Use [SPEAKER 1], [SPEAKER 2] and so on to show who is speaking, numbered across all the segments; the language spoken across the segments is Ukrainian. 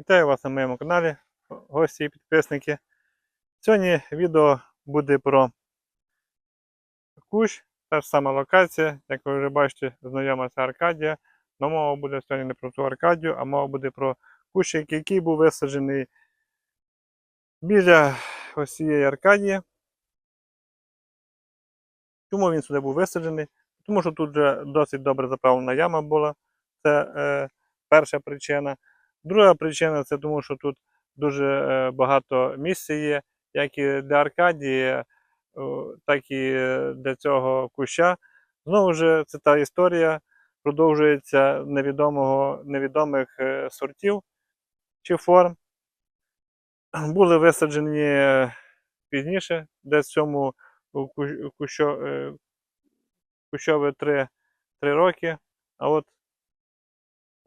[SPEAKER 1] Вітаю вас на моєму каналі, гості і підписники. Сьогодні відео буде про кущ, та ж сама локація, як ви вже бачите, знайома це Аркадія. Но мова буде сьогодні не про цю Аркадію, а мова буде про кущик, який був висаджений біля ось цієї Аркадії. Чому він сюди був висаджений? Тому що тут вже досить добре заправлена яма була. Це е, перша причина. Друга причина це тому, що тут дуже е, багато місця є, як і для Аркадії, так і для цього куща. Знову ж це та історія продовжується невідомого, невідомих е, сортів чи форм. Були висаджені е, пізніше, десь в цьому ку- кущо, е, кущове 3, 3 роки. А от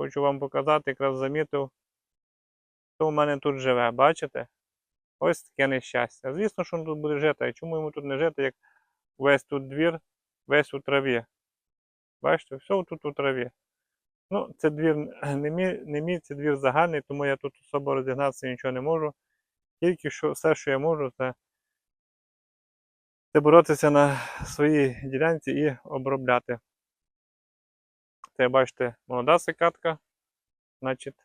[SPEAKER 1] хочу вам показати, якраз замітив, хто у мене тут живе, бачите? Ось таке нещастя. Звісно, що він тут буде жити. А чому йому тут не жити, як весь тут двір, весь у траві? Бачите, все тут у траві. Ну, це двір не мій, не мій, це двір загальний, тому я тут особо розігнатися нічого не можу. Тільки що все, що я можу, це, це боротися на своїй ділянці і обробляти. Це, бачите, молода секатка. Значить,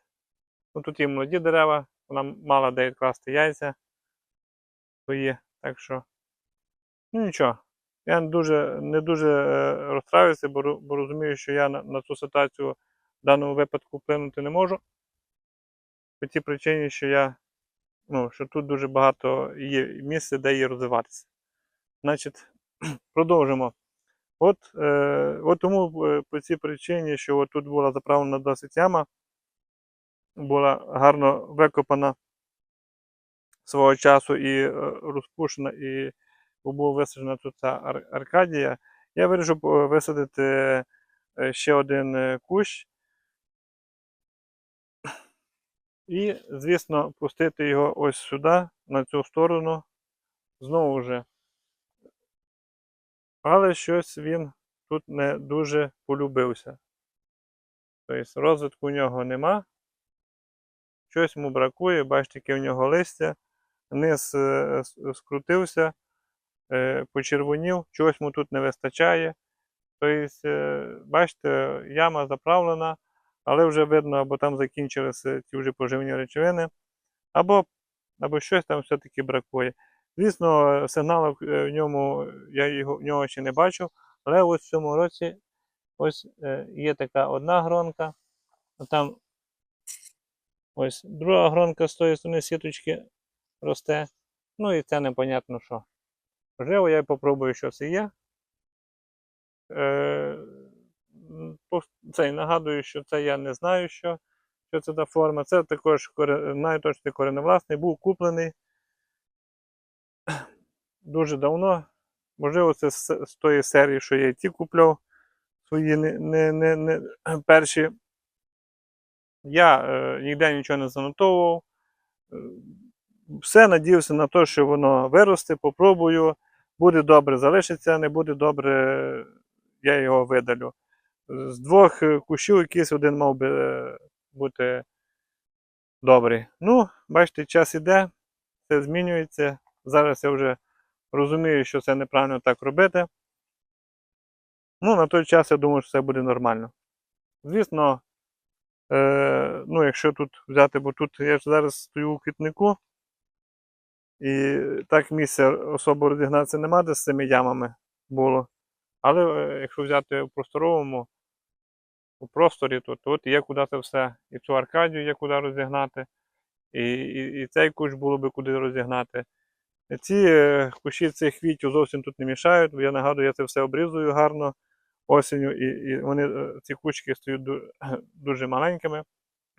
[SPEAKER 1] ну, тут є молоді дерева, вона мала де відкласти яйця свої. Так що, ну нічого. Я не дуже, не дуже е, розстраюся, бо, бо розумію, що я на, на цю ситуацію в даному випадку вплинути не можу. По тій причині, що я, ну, що тут дуже багато є місця, де її розвиватися. Значить, продовжимо. От, е, от тому е, по цій причині, що от тут була заправлена досить яма, була гарно викопана свого часу і е, розпушена, і була висаджена тут ця Аркадія. Я вирішив е, висадити ще один кущ. І, звісно, пустити його ось сюди, на цю сторону, знову ж. Але щось він тут не дуже полюбився. Тобто розвитку у нього нема. Щось йому бракує, бачите, яке в нього листя. Низ е, скрутився, е, почервонів, чогось йому тут не вистачає. Тобто, е, бачите, яма заправлена, але вже видно, або там закінчилися ті вже поживні речовини, або, або щось там все-таки бракує. Звісно, сигналів е, в ньому я його в нього ще не бачив, але ось в цьому році ось е, є така одна гронка, а там ось друга гронка з тої сторони сіточки росте. Ну і це непонятно що. Можливо, я попробую, що це є. Е, м, нагадую, що це я не знаю, що, що це за форма. Це також знаю точно це кореневласний, був куплений дуже давно. Можливо, це з, з тої серії, що я і ті купляв свої не, не, не, не перші. Я е, ніде нічого не занотовував. Е, Все надіявся на те, що воно виросте, попробую. Буде добре, залишиться, не буде добре, я його видалю. З двох е, кущів якийсь один мав би е, бути добрий. Ну, бачите, час іде, все змінюється. Зараз я вже розумію, що це неправильно так робити. Ну, на той час я думаю, що все буде нормально. Звісно, е, ну, якщо тут взяти, бо тут я ж зараз стою у квітнику, і так місця особо розігнатися нема, де з цими ямами було. Але е, якщо взяти в просторовому у просторі, то тут є куди це все. І цю аркадію є куди розігнати, і, і, і цей кущ було би куди розігнати. Ці е, кущі цих квітів зовсім тут не мішають, бо я нагадую, я це все обрізую гарно осінню, і, і вони, е, ці кущики стають ду- дуже маленькими.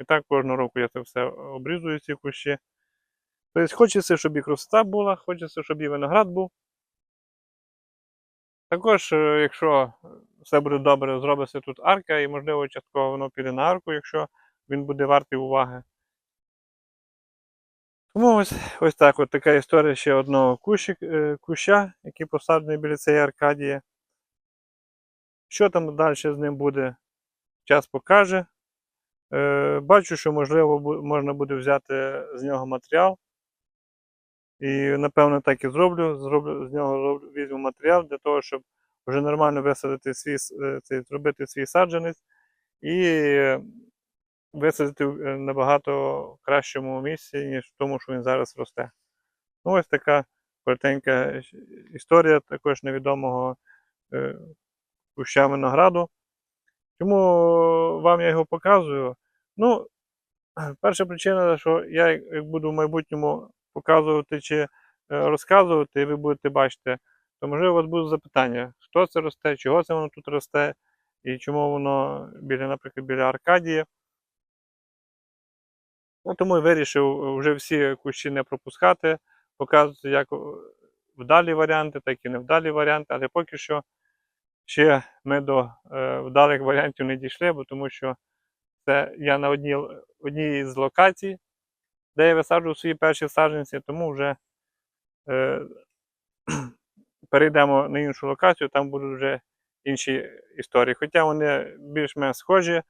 [SPEAKER 1] І так кожного року я це все обрізую, ці кущі. Тобто хочеться, щоб і красота була, хочеться, щоб і виноград був. Також, е, якщо все буде добре, зробиться тут арка, і, можливо, частково воно піде на арку, якщо він буде вартий уваги. Тому ось, ось так от така історія ще одного кущик, е, куща, який посаджений біля цієї Аркадії. Що там далі з ним буде, час покаже. Е, бачу, що можливо можна буде взяти з нього матеріал. І напевно так і зроблю. Зроблю з нього зроблю, візьму матеріал для того, щоб вже нормально висадити свій, е, цей, зробити свій саджанець і висадити в е, набагато кращому місці, ніж в тому, що він зараз росте. Ну, ось така коротенька історія також невідомого е, куща винограду. Чому вам я його показую? Ну, перша причина, що я буду в майбутньому показувати чи е, розказувати, і ви будете бачити, то можливо у вас будуть запитання, хто це росте, чого це воно тут росте, і чому воно біля, наприклад, біля Аркадії. Ну, тому і вирішив вже всі кущі не пропускати, показувати як вдалі варіанти, так і невдалі варіанти, але поки що ще ми до е, вдалих варіантів не дійшли, бо тому що це я на одній, л- одній з локацій, де я висаджував свої перші саджанці, тому вже е, перейдемо на іншу локацію, там будуть вже інші історії. Хоча вони більш-менш схожі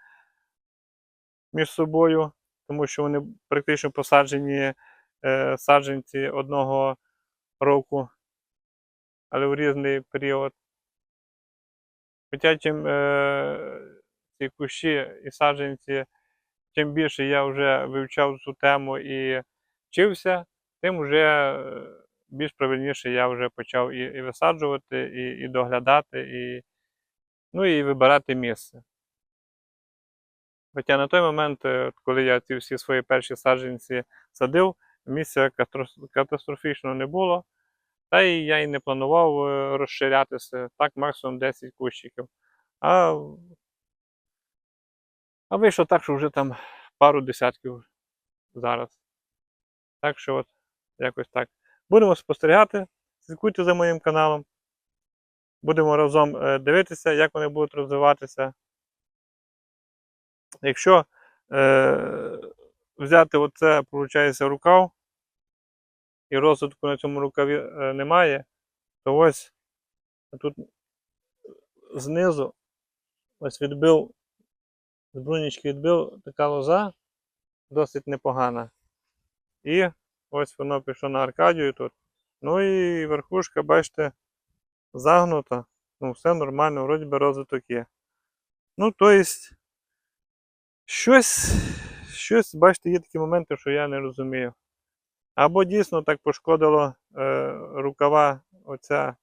[SPEAKER 1] між собою, тому що вони практично посаджені е, саджанці одного року, але в різний період. Хоча чим е, ці кущі і саджанці, чим більше я вже вивчав цю тему і вчився, тим вже е, більш правильніше я вже почав і, і висаджувати, і, і доглядати, і, ну, і вибирати місце. Хоча на той момент, е, коли я ці всі свої перші саджанці садив, місця катастрофічно не було. Та і я і не планував е, розширятися, так максимум 10 кущиків. А, а вийшло так, що вже там пару десятків зараз. Так що от, якось так. Будемо спостерігати, слідкуйте за моїм каналом. Будемо разом е, дивитися, як вони будуть розвиватися. Якщо е, взяти оце, виходить, рукав, і розвитку на цьому рукаві е, немає, то ось тут знизу ось відбив, з брунічки відбив така лоза, досить непогана. І ось воно пішло на Аркадію тут. Ну і верхушка, бачите, загнута. Ну, все нормально, вроді би розвиток є. Ну, то есть, щось, щось, бачите, є такі моменти, що я не розумію. Або дійсно так пошкодило е, рукава, оця,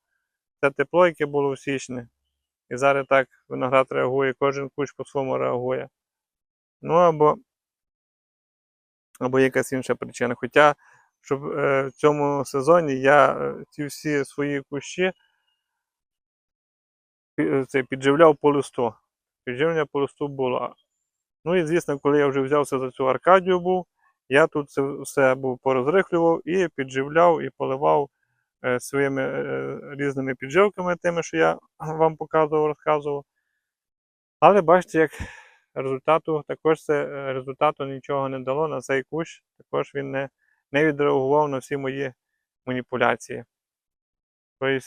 [SPEAKER 1] це тепло, яке було в січні. І зараз так виноград реагує, кожен кущ по-своєму реагує. Ну або, або якась інша причина. Хоча, щоб е, в цьому сезоні я е, ці всі свої кущі це, підживляв по листу. Підживлення по листу було. Ну і звісно, коли я вже взявся за цю Аркадію був, я тут це все був порозрихлював і підживляв, і поливав е, своїми е, різними підживками, тими, що я вам показував, розказував. Але бачите, як результату також це е, результату нічого не дало на цей кущ. Також він не, не відреагував на всі мої маніпуляції. Тобто,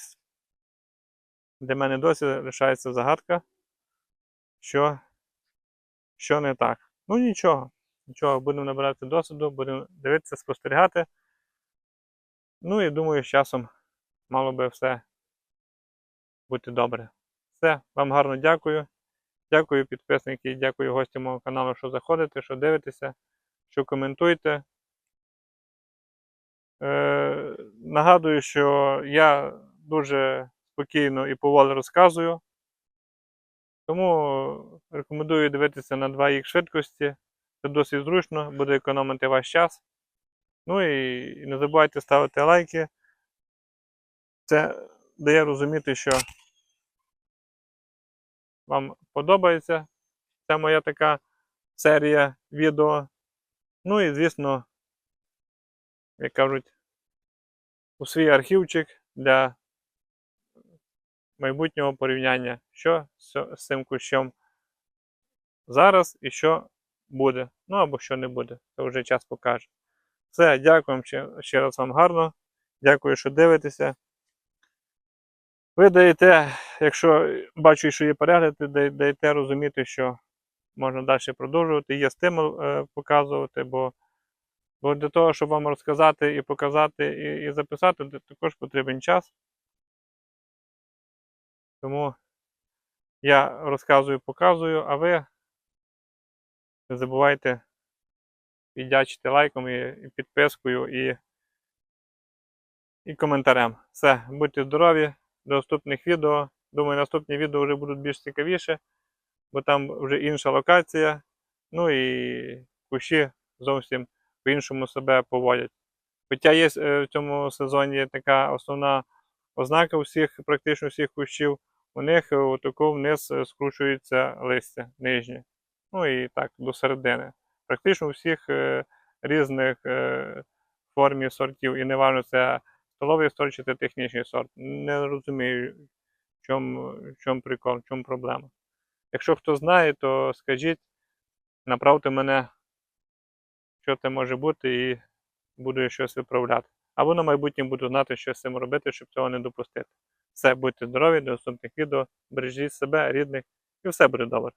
[SPEAKER 1] для мене досі лишається загадка, що, що не так. Ну нічого. Нічого, будемо набирати досвіду, будемо дивитися, спостерігати. Ну і думаю, з часом мало би все бути добре. Все, вам гарно дякую. Дякую підписники, дякую гостям мого каналу, що заходите, що дивитеся, що коментуєте. Е, нагадую, що я дуже спокійно і поволі розказую. Тому рекомендую дивитися на 2х швидкості. Це досить зручно, буде економити ваш час. Ну і, не забувайте ставити лайки. Це дає розуміти, що вам подобається. Це моя така серія відео. Ну і, звісно, як кажуть, у свій архівчик для майбутнього порівняння, що з цим кущом зараз і що буде. Ну або що не буде. Це вже час покаже. Все, дякую ще, раз вам гарно. Дякую, що дивитеся. Ви даєте, якщо бачу, що є перегляди, даєте розуміти, що можна далі продовжувати. Є стимул е, показувати, бо, бо для того, щоб вам розказати і показати, і, і записати, також потрібен час. Тому я розказую, показую, а ви не забувайте віддячити лайком і, підпискою і, і коментарем. Все, будьте здорові, до наступних відео. Думаю, наступні відео вже будуть більш цікавіше, бо там вже інша локація. Ну і кущі зовсім по-іншому себе поводять. Хоча є е, в цьому сезоні така основна ознака всіх, практично всіх кущів, у них отако вниз е, скручується листя нижнє. Ну і так, до середини. Практично у всіх е, різних е, форм сортів, і неважно, це столовий сорт чи це технічний сорт. Не розумію, в чому, в чому прикол, в чому проблема. Якщо хто знає, то скажіть, направте мене, що це може бути, і буду щось виправляти. Або на майбутнє буду знати, що з цим робити, щоб цього не допустити. Все, будьте здорові, до наступних відео, бережіть себе, рідних, і все буде добре.